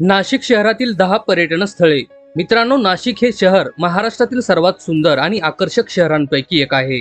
नाशिक शहरातील दहा पर्यटन स्थळे मित्रांनो नाशिक हे शहर महाराष्ट्रातील सर्वात सुंदर आणि आकर्षक शहरांपैकी एक आहे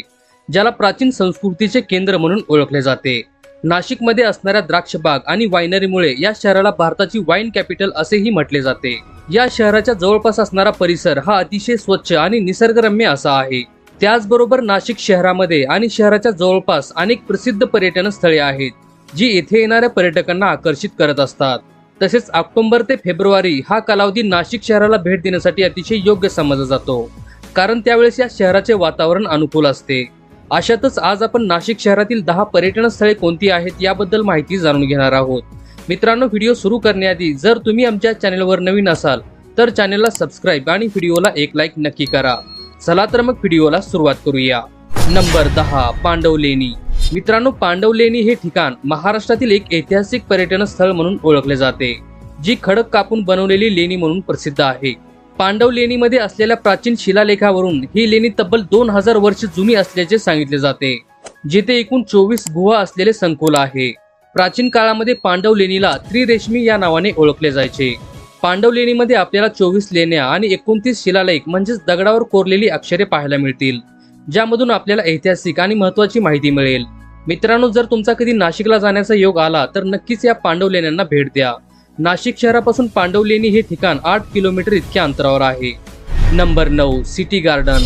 ज्याला प्राचीन संस्कृतीचे केंद्र म्हणून ओळखले जाते. नाशिकमध्ये असणाऱ्या द्राक्षबाग आणि वायनरीमुळे या शहराला भारताची वाईन कॅपिटल असेही म्हटले जाते. या शहराच्या जवळपास असणारा परिसर हा अतिशय स्वच्छ आणि निसर्गरम्य असा आहे. त्याचबरोबर नाशिक शहरामध्ये आणि शहराच्या जवळपास अनेक प्रसिद्ध पर्यटन स्थळे आहेत जी येथे येणाऱ्या पर्यटकांना आकर्षित करत असतात. तसेच ऑक्टोबर ते फेब्रुवारी हा कालावधी नाशिक शहराला भेट देण्यासाठी अतिशय योग्य समजला जातो. कारण त्यावेळेस या शहराचे वातावरण अनुकूल असते. अशातच आज आपण नाशिक शहरातील दहा पर्यटन स्थळे कोणती आहेत याबद्दल माहिती जाणून घेणार आहोत. मित्रांनो व्हिडिओ सुरू करण्याआधी जर तुम्ही आमच्या चॅनलवर नवीन असाल तर चॅनेलला सबस्क्राईब आणि व्हिडिओला एक लाईक नक्की करा. चला तर मग व्हिडिओला सुरुवात करूया. नंबर दहा पांडवलेणी. मित्रांनो पांडव लेणी हे ठिकाण महाराष्ट्रातील एक ऐतिहासिक पर्यटन स्थळ म्हणून ओळखले जाते जी खडक कापून बनवलेली लेणी म्हणून प्रसिद्ध आहे. पांडव लेणीमध्ये असलेल्या प्राचीन शिलालेखावरून ही लेणी तब्बल दोन हजार वर्ष जुनी असल्याचे सांगितले जाते जिथे एकूण चोवीस गुहा असलेले संकुल आहे. प्राचीन काळामध्ये पांडव लेणीला त्रिरेशमी या नावाने ओळखले जायचे. पांडव लेणीमध्ये आपल्याला चोवीस लेण्या आणि एकोणतीस शिलालेख म्हणजेच दगडावर कोरलेली अक्षरे पाहायला मिळतील. ज्यामधून आपल्याला ऐतिहासिक आणि महत्वाची माहिती मिळेल. मित्रांनो जर तुमचा कधी नाशिकला जाण्याचा योग आला तर नक्कीच या पांडव लेण्यांना भेट द्या. नाशिक शहरापासून पांडवलेणी हे ठिकाण आठ किलोमीटर इतक्या अंतरावर आहे. नंबर नऊ सिटी गार्डन.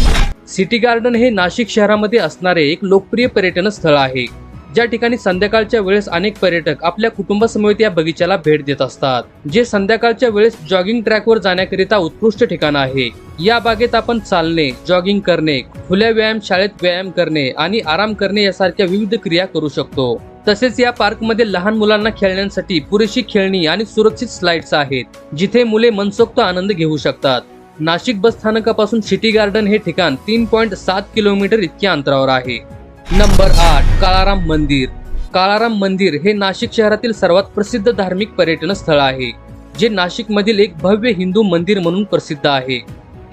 सिटी गार्डन हे नाशिक शहरामध्ये असणारे एक लोकप्रिय पर्यटन स्थळ आहे. ज्या ठिकाणी संध्याकाळच्या वेळेस अनेक पर्यटक आपल्या कुटुंबासमवेत या बगीचाला भेट देत असतात जे संध्याकाळच्या वेळेस जॉगिंग ट्रॅकवर जाण्याकरिता उत्कृष्ट ठिकाण आहे. या बागेत आपण चालणे जॉगिंग करणे खुल्या व्यायाम शाळेत व्यायाम करणे आणि आराम करणे यासारख्या विविध क्रिया करू शकतो. तसेच या पार्कमध्ये लहान मुलांना खेळण्यासाठी पुरेशी खेळणी आणि सुरक्षित स्लाइड्स आहेत जिथे मुले मनसोक्त आनंद घेऊ शकतात. नाशिक बस स्थानकापासून सिटी गार्डन हे ठिकाण तीन पॉईंट सात किलोमीटर इतक्या अंतरावर आहे. नंबर आठ काळाराम मंदिर. काळाराम मंदिर हे नाशिक शहरातील सर्वात प्रसिद्ध धार्मिक पर्यटन स्थळ आहे जे नाशिक मधील एक भव्य हिंदू मंदिर म्हणून प्रसिद्ध आहे.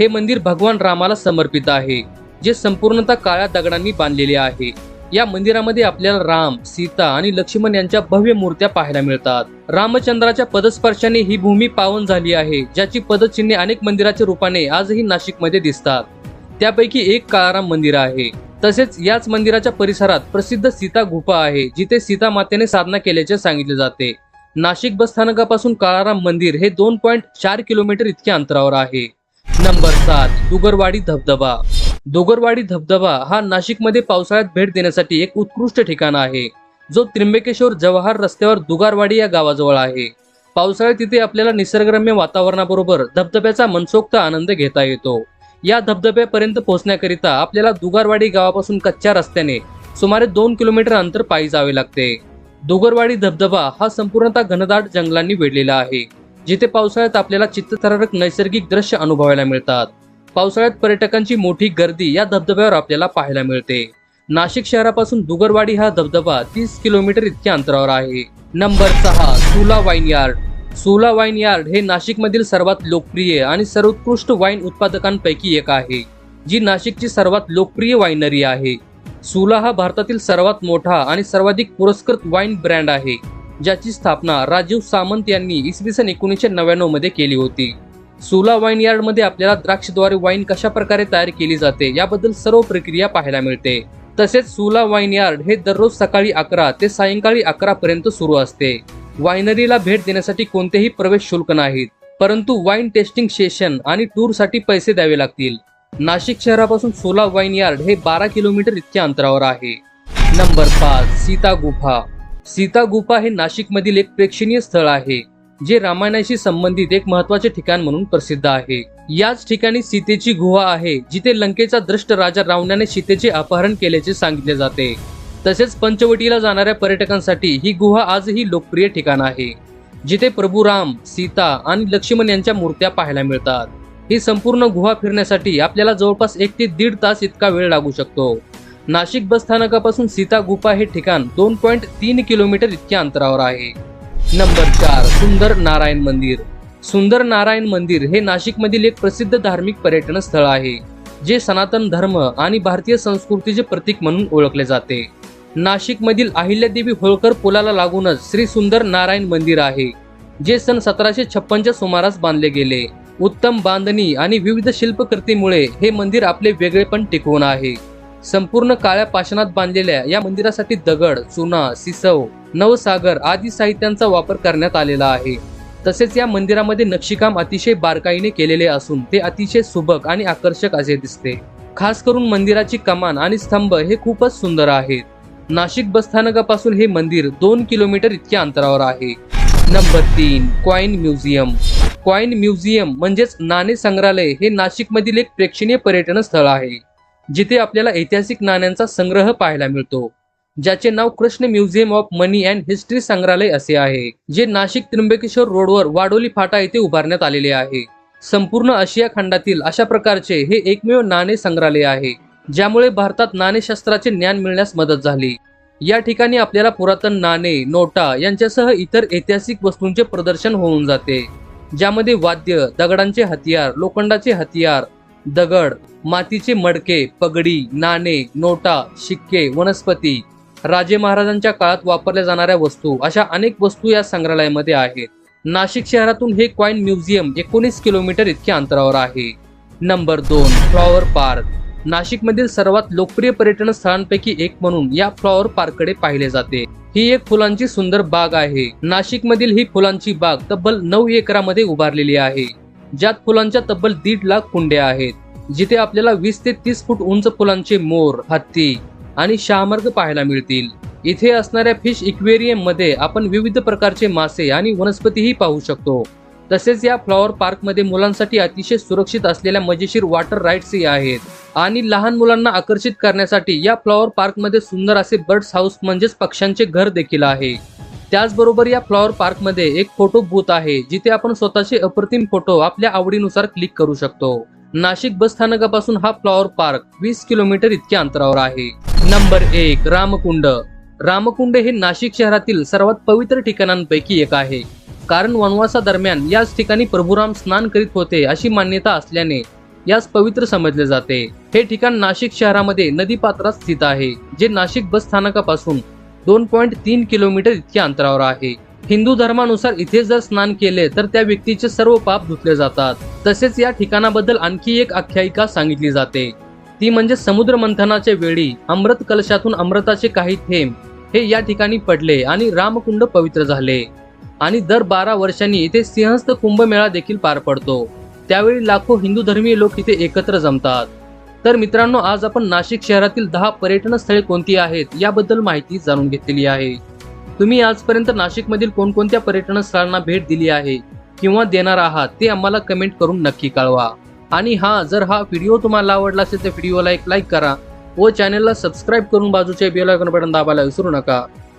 हे मंदिर भगवान रामाला समर्पित आहे जे संपूर्णतः काळ्या दगडांनी बांधलेले आहे. या मंदिरामध्ये आपल्याला राम सीता आणि लक्ष्मण यांच्या भव्य मूर्त्या पाहायला मिळतात. रामचंद्राच्या पदस्पर्शाने ही भूमी पावन झाली आहे ज्याची पदचिन्हे अनेक मंदिराच्या रूपाने आजही नाशिकमध्ये दिसतात. त्यापैकी एक काळाराम मंदिर आहे. तसेच याच मंदिराच्या परिसरात प्रसिद्ध सीता गुफा आहे जिथे सीता मातेने साधना केल्याचे सांगितले जाते. नाशिक बस स्थानकापासून काळाराम मंदिर हे दोन पॉईंट चार किलोमीटर इतक्या अंतरावर आहे. नंबर सात दुगरवाडी धबधबा. दुगरवाडी धबधबा हा नाशिकमध्ये पावसाळ्यात भेट देण्यासाठी एक उत्कृष्ट ठिकाण आहे. जो त्र्यंबकेश्वर जवाहर रस्त्यावर दुगारवाडी या गावाजवळ आहे. पावसाळ्यात तिथे आपल्याला निसर्गरम्य वातावरणाबरोबर धबधब्याचा मनसोक्त आनंद घेता येतो. या धबधब्यापर्यंत पोहोचण्याकरिता आपल्याला दुगारवाडी गावापासून कच्च्या रस्त्याने सुमारे दोन किलोमीटर अंतर पायी जावे लागते. दुगरवाडी धबधबा हा संपूर्णतः घनदाट जंगलांनी वेढलेला आहे जिथे पावसाळ्यात आपल्याला चित्तथरारक नैसर्गिक दृश्य अनुभवायला मिळतात. पावसाळ्यात पर्यटकांची मोठी गर्दी या धबधब्यावर आपल्याला पाहायला मिळते. नाशिक शहरापासून दुगरवाडी हा धबधबा तीस किलोमीटर इतक्या अंतरावर आहे. नंबर सहा तुला wine yard. Sula wine yard हे नाशिकमधील सर्वात लोकप्रिय आणि सर्वोत्कृष्ट वाईन उत्पादकांपैकी एक आहे जी नाशिकची सर्वात लोकप्रिय वाईनरी आहे. सुला हा भारतातील सर्वात मोठा आणि सर्वाधिक पुरस्कृत वाईन ब्रँड आहे ज्याची स्थापना राजीव सामंत यांनी इसवी सन एकोणीसशे नव्याण्णवमध्ये केली होती. सुला वाईन यार्डमध्ये आपल्याला द्राक्षद्वारे वाईन कशा प्रकारे तयार केली जाते याबद्दल सर्व प्रक्रिया पाहायला मिळते. तसेच सुला वाईन यार्ड हे दररोज सकाळी अकरा ते सायंकाळी अकरा पर्यंत सुरू असते. वायनरीला भेट देण्यासाठी कोणतेही प्रवेश शुल्क नाहीत परंतु वाईन टेस्टिंग सेशन आणि टूरसाठी पैसे द्यावे लागतील. नाशिक शहरापासून सोला वाईन यार्ड हे बारा किलोमीटर इतक्या अंतरावर आहे. नंबर पाच सीता गुफा. सीता गुफा हे नाशिकमधील एक प्रेक्षणीय स्थळ आहे जे रामायणाशी संबंधित एक महत्त्वाचे ठिकाण म्हणून प्रसिद्ध आहे. याच ठिकाणी सीतेची गुहा आहे जिथे लंकेचा दृष्ट राजा रावणाने सीतेचे अपहरण केल्याचे सांगितले जाते. तसेच पंचवटीला जाणाऱ्या पर्यटकांसाठी ही गुहा आजही लोकप्रिय ठिकाण आहे जिथे प्रभू राम सीता आणि लक्ष्मण यांच्या मूर्त्या पाहायला मिळतात. ही संपूर्ण गुहा फिरण्यासाठी आपल्याला जवळपास एक ते दीड तास इतका वेळ लागू शकतो. नाशिक बस स्थानकापासून सीता गुफा हे ठिकाण दोन पॉईंट तीन किलोमीटर इतक्या अंतरावर आहे. नंबर चार सुंदर नारायण मंदिर. सुंदर नारायण मंदिर हे नाशिकमधील एक प्रसिद्ध धार्मिक पर्यटन स्थळ आहे जे सनातन धर्म आणि भारतीय संस्कृतीचे प्रतीक म्हणून ओळखले जाते. नाशिकमधील अहिल्यादेवी होळकर पुलाला लागूनच श्री सुंदर नारायण मंदिर आहे जे सन सतराशे छप्पनच्या सुमारास बांधले गेले. उत्तम बांधणी आणि विविध शिल्पकृतीमुळे हे मंदिर आपले वेगळेपण टिकवून आहे. संपूर्ण काळ्या पाषाणात बांधलेल्या या मंदिरासाठी दगड चुना सिसव नवसागर आदी साहित्यांचा वापर करण्यात आलेला आहे. तसेच या मंदिरामध्ये नक्षीकाम अतिशय बारकाईने केलेले असून ते अतिशय सुबक आणि आकर्षक असे दिसते. खास करून मंदिराची कमान आणि स्तंभ हे खूपच सुंदर आहेत. नाशिक बसस्थानकापासून हे मंदिर दोन किलोमीटर इतक्या अंतरावर आहे. नंबर तीन क्वाईन म्युझियम क्वाईन म्युझियम म्हणजेच नाणे संग्रहालय हे नाशिकमधील एक प्रेक्षणीय पर्यटन स्थळ आहे जिथे आपल्याला ऐतिहासिक नाण्यांचा संग्रह पाहायला मिळतो ज्याचे नाव Krishna museum of money and history संग्रहालय असे आहे जे नाशिक त्र्यंबकेश्वर रोडवर वाडोली फाटा येथे उभारण्यात आलेले आहे. संपूर्ण आशिया खंडातील अशा प्रकारचे हे एकमेव नाणे संग्रहालय आहे. ज्यामुळे भारतात नाणेशास्त्राचे ज्ञान मिळण्यास मदत झाली. या ठिकाणी आपल्याला पुरातन नाणे नोटा यांच्यासह इतर ऐतिहासिक वस्तूंचे प्रदर्शन होऊन जाते. ज्यामध्ये वाद्य दगडांचे हतियार लोखंडाचे हतियार दगड मातीचे मडके पगडी नाणे नोटा शिक्के वनस्पती राजे महाराजांच्या काळात वापरल्या जाणाऱ्या वस्तू अशा अनेक वस्तू या संग्रहालयामध्ये आहेत. नाशिक शहरातून हे क्वाईन म्युझियम एकोणीस किलोमीटर इतक्या अंतरावर आहे. नंबर दोन फ्लॉवर पार्क. नाशिकमधील सर्वात लोकप्रिय पर्यटन स्थळांपैकी एक म्हणून या फ्लॉवर पार्ककडे पाहिले जाते. ही एक फुलांची सुंदर बाग आहे. नाशिकमधील ही फुलांची बाग तब्बल नऊ एकरामध्ये उभारलेली आहे. ज्यात फुलांच्या तब्बल दीड लाख कुंड्या आहेत जिथे आपल्याला वीस ते तीस फूट उंच फुलांचे मोर हत्ती आणि शहामार्ग पाहायला मिळतील. इथे असणाऱ्या फिश इक्वेरियममध्ये आपण विविध प्रकारचे मासे आणि वनस्पतीही पाहू शकतो. तसेच या फ्लॉवर पार्कमध्ये मुलांसाठी अतिशय सुरक्षित असलेल्या मजेशीर वॉटर राईड्सही आहेत. आणि लहान मुलांना आकर्षित करण्यासाठी या फ्लॉवर पार्कमध्ये सुंदर असे बर्ड्स हाऊस म्हणजेच पक्ष्यांचे घर देखील आहे. त्याचबरोबर या फ्लॉवर पार्कमध्ये एक फोटो बूथ आहे जिथे आपण स्वतःचे अप्रतिम फोटो आपल्या आवडीनुसार क्लिक करू शकतो. नाशिक बस स्थानकापासून हा फ्लॉवर पार्क वीस किलोमीटर इतक्या अंतरावर आहे. नंबर एक रामकुंड. रामकुंड हे नाशिक शहरातील सर्वात पवित्र ठिकाणांपैकी एक आहे. कारण वनवासादरम्यान याच ठिकाणी प्रभुराम स्नान करीत होते अशी मान्यता असल्याने यास पवित्र समजले जाते. हे ठिकाण नाशिक शहरामध्ये नदीपात्रात स्थित आहे जे नाशिक बस स्थानकापासून दोन पॉईंट तीन किलोमीटर इतक्या अंतरावर आहे. हिंदू धर्मानुसार इथे जर स्नान केले तर त्या व्यक्तीचे सर्व पाप धुतले जातात. तसेच या ठिकाणाबद्दल आणखी एक आख्यायिका सांगितली जाते. ती म्हणजे समुद्र मंथनाच्या वेळी अमृत कलशातून अमृताचे काही थेंब हे या ठिकाणी पडले आणि रामकुंड पवित्र झाले. आणि दर बारा वर्षांनी इथे सिंहस्थ कुंभमेळा देखील पार पडतो. त्यावेळी लाखो हिंदू धर्मीय लोक इथे एकत्र जमतात. तर मित्रांनो आज आपण नाशिक शहरातील दहा पर्यटन स्थळे कोणती आहेत याबद्दल माहिती जाणून घेतलेली आहे. तुम्ही आजपर्यंत नाशिकमधील कोणकोणत्या पर्यटन स्थळांना भेट दिली आहे किंवा देणार आहात ते आम्हाला कमेंट करून नक्की कळवा. आणि हा जर हा व्हिडिओ तुम्हाला आवडला असेल तर व्हिडिओला एक लाईक करा व चॅनलला सबस्क्राईब करून बाजूच्या बेल आयकॉन बटन दाबायला विसरू नका.